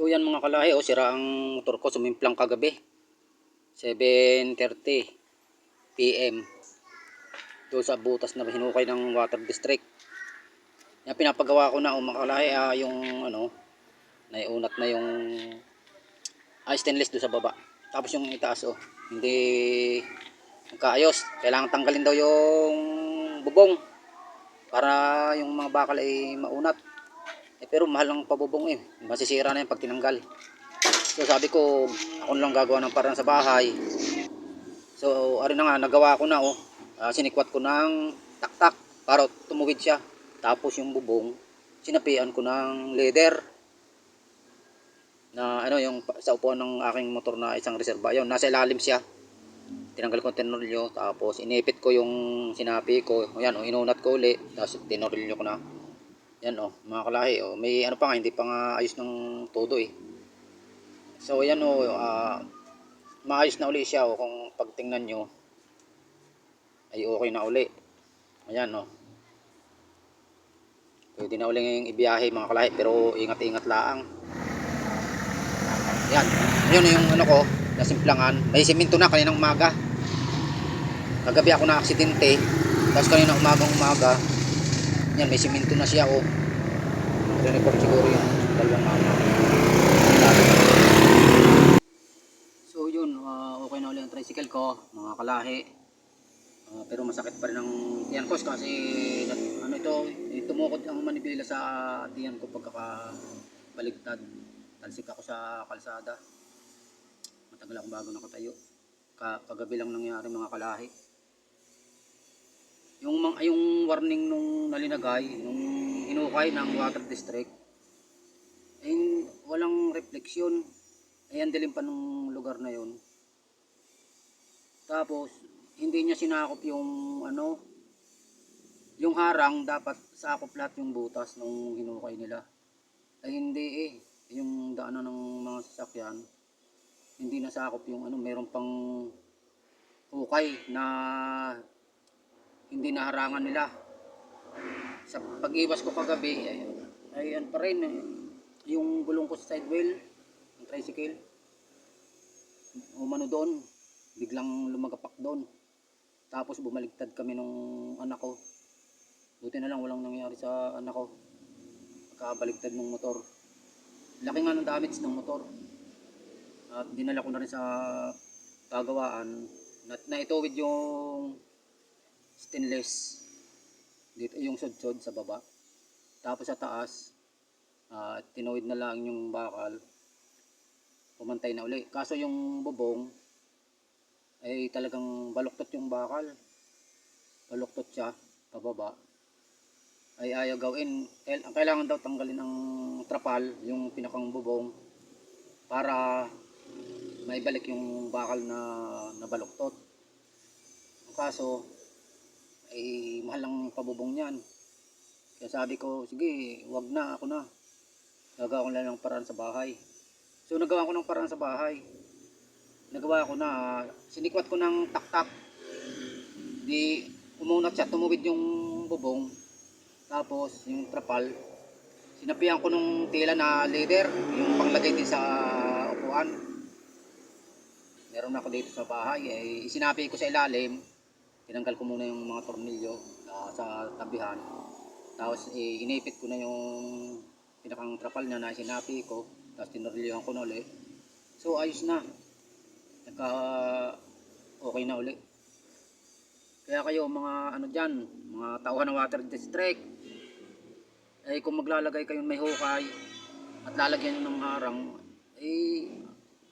So yan mga kalahi, oh, sira ang motor ko, sumimplang kagabi. 7.30 PM. Doon sa butas na hinukay ng water district. Yan pinapagawa ko na, oh, mga kalahi, ah, yung ano, naiunat na yung ah, stainless doon sa baba. Tapos yung itaas, oh, hindi magkaayos. Kailangan tanggalin daw yung bubong para yung mga bakal ay maunat. Eh, pero mahal ng pabubong eh. Masisira na yan pag tinanggal. So sabi ko, ako lang gagawa ng parang sa bahay. So, ari na nga, nagawa ko na oh. Ah, sinikwat ko ng taktak para tumuwid siya. Tapos yung bubong, sinapian ko ng leather. Na ano, yung sa upuan ng aking motor na isang reserva. Yun, nasa ilalim siya. Tinanggal ko yung tenorilyo, tapos inipit ko yung sinapi ko. Yan, oh, inunat ko uli, tapos tenorilyo ko na. Yan oh, mga kalahi oh. May ano pa nga, hindi pa nga ayos ng todo eh. So yan oh, ah, maayos na uli siya oh. Kung pagtingnan nyo, ay okay na uli. Ayan oh. Pwede na uli ngayong ibiyahe mga kalahi, pero ingat-ingat laang. Yan, yun yung ano ko, nasimplangan. May siminto na kaninang umaga. Kagabi ako na aksidente, tapos kanina umagang umaga, yan, may siminto na siya, oh. Re-report siguro yung dalawang mama. So, yun, ah, okay na ulit ang tricycle ko, mga kalahi. Ah, pero masakit pa rin ang tiyan ko kasi ano ito, eh, tumukod ang manibela sa tiyan ko pagkakabaligtad. Talsik ako sa kalsada. Matagal ako bago nakatayo. Ka kagabi lang nangyari mga kalahi yung mga yung warning nung nalinagay nung hinukay ng water district ay walang refleksyon. Ay ang dilim pa nung lugar na yon tapos hindi niya sinakop yung ano yung harang dapat sakop lahat yung butas nung hinukay nila. Ay hindi eh. Yung daanan ng mga sasakyan hindi nasakop yung ano meron pang hukay na hindi naharangan nila. Sa pag-iwas ko kagabi, ay, ayan pa rin, eh, yung gulong ko sa side wheel, ng tricycle, umano doon, biglang lumagapak doon. Tapos bumaligtad kami nung anak ko. Buti na lang walang nangyari sa anak ko. Pagkabaligtad ng motor. Laki nga ng damage ng motor. At dinala ko na rin sa pagawaan. Na, naituwid yung stainless. Dito yung sudsod sa baba. Tapos sa taas ah, tinuwid na lang yung bakal. Pumantay na uli kaso yung bubong ay talagang baluktot yung bakal. Baluktot siya pababa. Ay ayaw gawin. Ang kailangan daw tanggalin ang trapal yung pinakang bubong para maibalik yung bakal na nabaluktot. Ang kaso ay mahal ang pabubong niyan. Kaya sabi ko, sige, wag na, ako na. Gagawa ko lang ng paraan sa bahay. So nagawa ko ng paraan sa bahay. Nagawa ko na, sinikwat ko ng taktak. Di umunat siya, tumuwid yung bubong. Tapos yung trapal. Sinapian ko nung tela na leather, yung panglagay din sa upuan. Meron ako dito sa bahay, eh, isinapi ko sa ilalim tinanggal ko muna yung mga tornilyo ah, sa tabihan. Tapos eh, inipit ko na yung pinakang trapal niya na sinapi ko tapos tinornilyohan ko na ulit. So ayos na. Nagka okay na ulit. Kaya kayo mga ano dyan mga tauhan ng water district eh kung maglalagay kayo may hukay at lalagyan nyo ng harang eh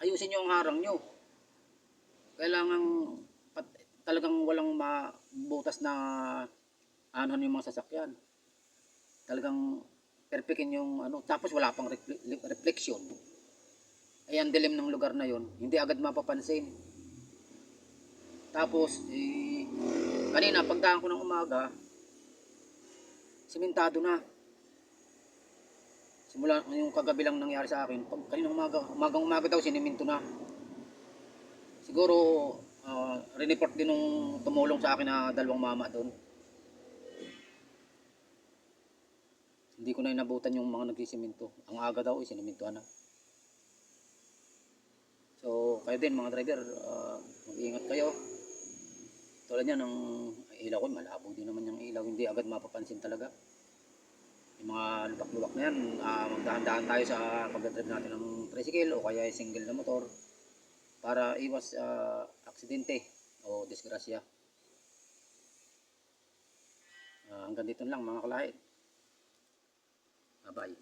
ayusin nyo ang harang nyo. Kailangan talagang walang mabutas na anuhan yung mga sasakyan. Talagang perfectin yung ano, tapos wala pang refle- reflection. Ay ang dilim ng lugar na yon, hindi agad mapapansin. Tapos, eh, kanina pagdaan ko ng umaga, simentado na. Simula yung kagabi lang nangyari sa akin, pag kanina umaga, umagang umaga daw siniminto na. Siguro uh, report din nung tumulong sa akin na dalawang mama doon. Hindi ko na inabutan yung mga nagsisiminto. Ang aga daw, isinimintuhan na. So, kayo din mga driver, ah, mag-iingat kayo. Tulad yan, ang ilaw ko, malabo din naman yung ilaw, hindi agad mapapansin talaga. Yung mga lubak-lubak na yan, ah, magdahan-dahan tayo sa pagdadrive natin ng tricycle o kaya single na motor para iwas ah, aksidente o disgrasya. Ah, hanggang dito lang mga kalahit. Bye-bye.